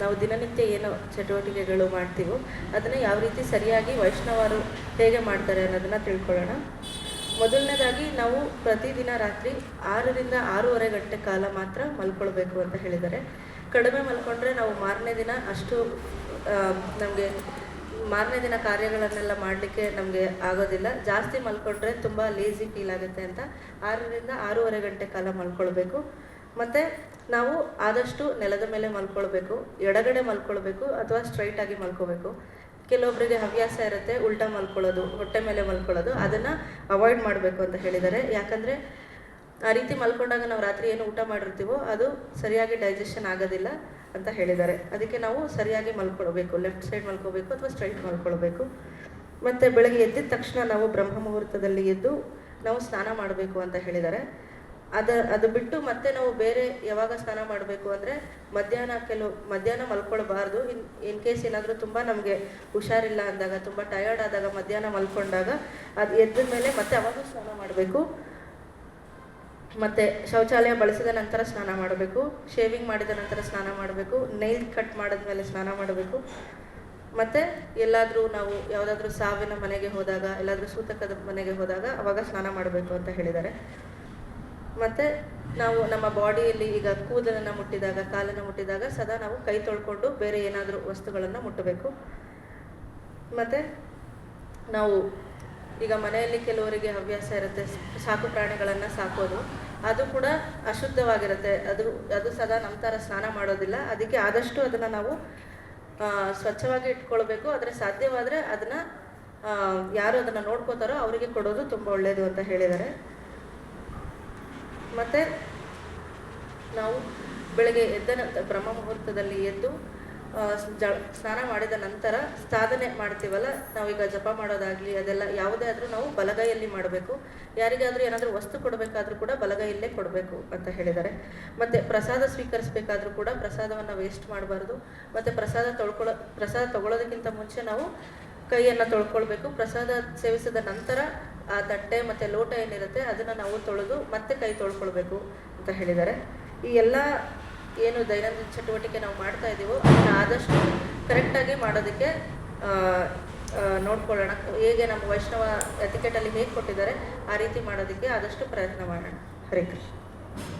ನಾವು ದಿನನಿತ್ಯ ಏನು ಚಟುವಟಿಕೆಗಳು ಮಾಡ್ತೀವೋ ಅದನ್ನು ಯಾವ ರೀತಿ ಸರಿಯಾಗಿ ವೈಷ್ಣವರು ಹೇಗೆ ಮಾಡ್ತಾರೆ ಅನ್ನೋದನ್ನ ತಿಳ್ಕೊಳ್ಳೋಣ. ಮೊದಲನೇದಾಗಿ ನಾವು ಪ್ರತಿದಿನ ರಾತ್ರಿ ಆರರಿಂದ ಆರೂವರೆ ಗಂಟೆ ಕಾಲ ಮಾತ್ರ ಮಲ್ಕೊಳ್ಬೇಕು ಅಂತ ಹೇಳಿದ್ದಾರೆ. ಕಡಿಮೆ ಮಲ್ಕೊಂಡ್ರೆ ನಾವು ಮಾರನೇ ದಿನ ಅಷ್ಟು ನಮಗೆ ಮಾರನೇ ದಿನ ಕಾರ್ಯಗಳನ್ನೆಲ್ಲ ಮಾಡಲಿಕ್ಕೆ ನಮಗೆ ಆಗೋದಿಲ್ಲ. ಜಾಸ್ತಿ ಮಲ್ಕೊಂಡ್ರೆ ತುಂಬ ಲೇಜಿ ಫೀಲ್ ಆಗುತ್ತೆ ಅಂತ ಆರರಿಂದ ಆರೂವರೆ ಗಂಟೆ ಕಾಲ ಮಲ್ಕೊಳ್ಬೇಕು. ಮತ್ತು ನಾವು ಆದಷ್ಟು ನೆಲದ ಮೇಲೆ ಮಲ್ಕೊಳ್ಬೇಕು, ಎಡಗಡೆ ಮಲ್ಕೊಳ್ಬೇಕು ಅಥವಾ ಸ್ಟ್ರೈಟ್ ಆಗಿ ಮಲ್ಕೋಬೇಕು ಕೆಲವೊಬ್ಬರಿಗೆ ಹವ್ಯಾಸ ಇರುತ್ತೆ ಉಲ್ಟಾ ಮಲ್ಕೊಳ್ಳೋದು, ಹೊಟ್ಟೆ ಮೇಲೆ ಮಲ್ಕೊಳ್ಳೋದು. ಅದನ್ನು ಅವಾಯ್ಡ್ ಮಾಡಬೇಕು ಅಂತ ಹೇಳಿದ್ದಾರೆ. ಯಾಕಂದರೆ ಆ ರೀತಿ ಮಲ್ಕೊಂಡಾಗ ನಾವು ರಾತ್ರಿ ಏನು ಊಟ ಮಾಡಿರ್ತೀವೋ ಅದು ಸರಿಯಾಗಿ ಡೈಜೆಷನ್ ಆಗೋದಿಲ್ಲ ಅಂತ ಹೇಳಿದ್ದಾರೆ. ಅದಕ್ಕೆ ನಾವು ಸರಿಯಾಗಿ ಮಲ್ಕೊಳ್ಬೇಕು. ಲೆಫ್ಟ್ ಸೈಡ್ ಮಲ್ಕೋಬೇಕು ಅಥವಾ ಸ್ಟ್ರೈಟ್ ಮಲ್ಕೊಳ್ಬೇಕು. ಮತ್ತು ಬೆಳಗ್ಗೆ ಎದ್ದಿದ ತಕ್ಷಣ ನಾವು ಬ್ರಹ್ಮ ಮುಹೂರ್ತದಲ್ಲಿ ಎದ್ದು ನಾವು ಸ್ನಾನ ಮಾಡಬೇಕು ಅಂತ ಹೇಳಿದ್ದಾರೆ. ಅದ, ಅದು ಬಿಟ್ಟು ಮತ್ತೆ ನಾವು ಬೇರೆ ಯಾವಾಗ ಸ್ನಾನ ಮಾಡಬೇಕು ಅಂದರೆ ಮಧ್ಯಾಹ್ನ ಕೆಲವು, ಮಧ್ಯಾಹ್ನ ಮಲ್ಕೊಳ್ಬಾರ್ದು. ಇನ್ ಇನ್ ಕೇಸ್ ಏನಾದರೂ ತುಂಬ ನಮಗೆ ಹುಷಾರಿಲ್ಲ ಅಂದಾಗ, ತುಂಬ ಟಯರ್ಡ್ ಆದಾಗ ಮಧ್ಯಾಹ್ನ ಮಲ್ಕೊಂಡಾಗ ಅದು ಎದ್ದ ಮೇಲೆ ಮತ್ತೆ ಅವಾಗ ಸ್ನಾನ ಮಾಡಬೇಕು. ಮತ್ತು ಶೌಚಾಲಯ ಬಳಸಿದ ನಂತರ ಸ್ನಾನ ಮಾಡಬೇಕು. ಶೇವಿಂಗ್ ಮಾಡಿದ ನಂತರ ಸ್ನಾನ ಮಾಡಬೇಕು. ನೈಲ್ ಕಟ್ ಮಾಡಿದ್ಮೇಲೆ ಸ್ನಾನ ಮಾಡಬೇಕು. ಮತ್ತು ಎಲ್ಲಾದರೂ ನಾವು ಯಾವುದಾದ್ರೂ ಸಾವಿನ ಮನೆಗೆ ಹೋದಾಗ, ಎಲ್ಲಾದರೂ ಸೂತಕದ ಮನೆಗೆ ಹೋದಾಗ ಅವಾಗ ಸ್ನಾನ ಮಾಡಬೇಕು ಅಂತ ಹೇಳಿದ್ದಾರೆ. ಮತ್ತು ನಾವು ನಮ್ಮ ಬಾಡಿಯಲ್ಲಿ ಈಗ ಕೂದಲನ್ನು ಮುಟ್ಟಿದಾಗ, ಕಾಲನ್ನು ಮುಟ್ಟಿದಾಗ ಸದಾ ನಾವು ಕೈ ತೊಳ್ಕೊಂಡು ಬೇರೆ ಏನಾದರೂ ವಸ್ತುಗಳನ್ನು ಮುಟ್ಟಬೇಕು. ಮತ್ತು ನಾವು ಈಗ ಮನೆಯಲ್ಲಿ ಕೆಲವರಿಗೆ ಹವ್ಯಾಸ ಇರುತ್ತೆ, ಸಾಕು ಪ್ರಾಣಿಗಳನ್ನು ಸಾಕೋದು, ಅದು ಕೂಡ ಅಶುದ್ಧವಾಗಿರುತ್ತೆ. ಅದು ಅದು ಸದಾ ನಮ್ಮ ಥರ ಸ್ನಾನ ಮಾಡೋದಿಲ್ಲ. ಅದಕ್ಕೆ ಆದಷ್ಟು ಅದನ್ನು ನಾವು ಸ್ವಚ್ಛವಾಗಿ ಇಟ್ಕೊಳ್ಬೇಕು. ಆದರೆ ಸಾಧ್ಯವಾದರೆ ಅದನ್ನು ಯಾರು ಅದನ್ನು ನೋಡ್ಕೋತಾರೋ ಅವರಿಗೆ ಕೊಡೋದು ತುಂಬ ಒಳ್ಳೆಯದು ಅಂತ ಹೇಳಿದ್ದಾರೆ. ಮತ್ತು ನಾವು ಬೆಳಗ್ಗೆ ಎದ್ದ ನಂತರ ಬ್ರಹ್ಮ ಮುಹೂರ್ತದಲ್ಲಿ ಎದ್ದು ಸ್ನಾನ ಮಾಡಿದ ನಂತರ ಸಾಧನೆ ಮಾಡ್ತೀವಲ್ಲ, ನಾವೀಗ ಜಪ ಮಾಡೋದಾಗಲಿ ಅದೆಲ್ಲ ಯಾವುದೇ ಆದರೂ ನಾವು ಬಲಗೈಯಲ್ಲಿ ಮಾಡಬೇಕು. ಯಾರಿಗಾದರೂ ಏನಾದರೂ ವಸ್ತು ಕೊಡಬೇಕಾದ್ರೂ ಕೂಡ ಬಲಗೈಯಲ್ಲೇ ಕೊಡಬೇಕು ಅಂತ ಹೇಳಿದ್ದಾರೆ. ಮತ್ತು ಪ್ರಸಾದ ಸ್ವೀಕರಿಸಬೇಕಾದ್ರೂ ಕೂಡ ಪ್ರಸಾದವನ್ನು ವೇಸ್ಟ್ ಮಾಡಬಾರ್ದು. ಮತ್ತು ಪ್ರಸಾದ ತೊಳ್ಕೊಳ್ಳೋ ಪ್ರಸಾದ ತಗೊಳ್ಳೋದಕ್ಕಿಂತ ಮುಂಚೆ ನಾವು ಕೈಯನ್ನು ತೊಳ್ಕೊಳ್ಬೇಕು. ಪ್ರಸಾದ ಸೇವಿಸಿದ ನಂತರ ಆ ತಟ್ಟೆ ಮತ್ತು ಲೋಟ ಏನಿರುತ್ತೆ ಅದನ್ನು ನಾವು ತೊಳೆದು ಮತ್ತೆ ಕೈ ತೊಳ್ಕೊಳ್ಬೇಕು ಅಂತ ಹೇಳಿದ್ದಾರೆ. ಈ ಎಲ್ಲ ಏನು ದೈನಂದಿನ ಚಟುವಟಿಕೆ ನಾವು ಮಾಡ್ತಾ ಇದ್ದೀವೋ ಅದನ್ನು ಆದಷ್ಟು ಕರೆಕ್ಟಾಗಿ ಮಾಡೋದಕ್ಕೆ ನೋಡ್ಕೊಳ್ಳೋಣ. ಹೇಗೆ ನಮ್ಮ ವೈಷ್ಣವ ಎತಿಕೆಟಲ್ಲಿ ಹೇಗೆ ಕೊಟ್ಟಿದ್ದಾರೆ ಆ ರೀತಿ ಮಾಡೋದಕ್ಕೆ ಆದಷ್ಟು ಪ್ರಯತ್ನ ಮಾಡೋಣ. ಹರೇ ಕೃಷ್ಣ.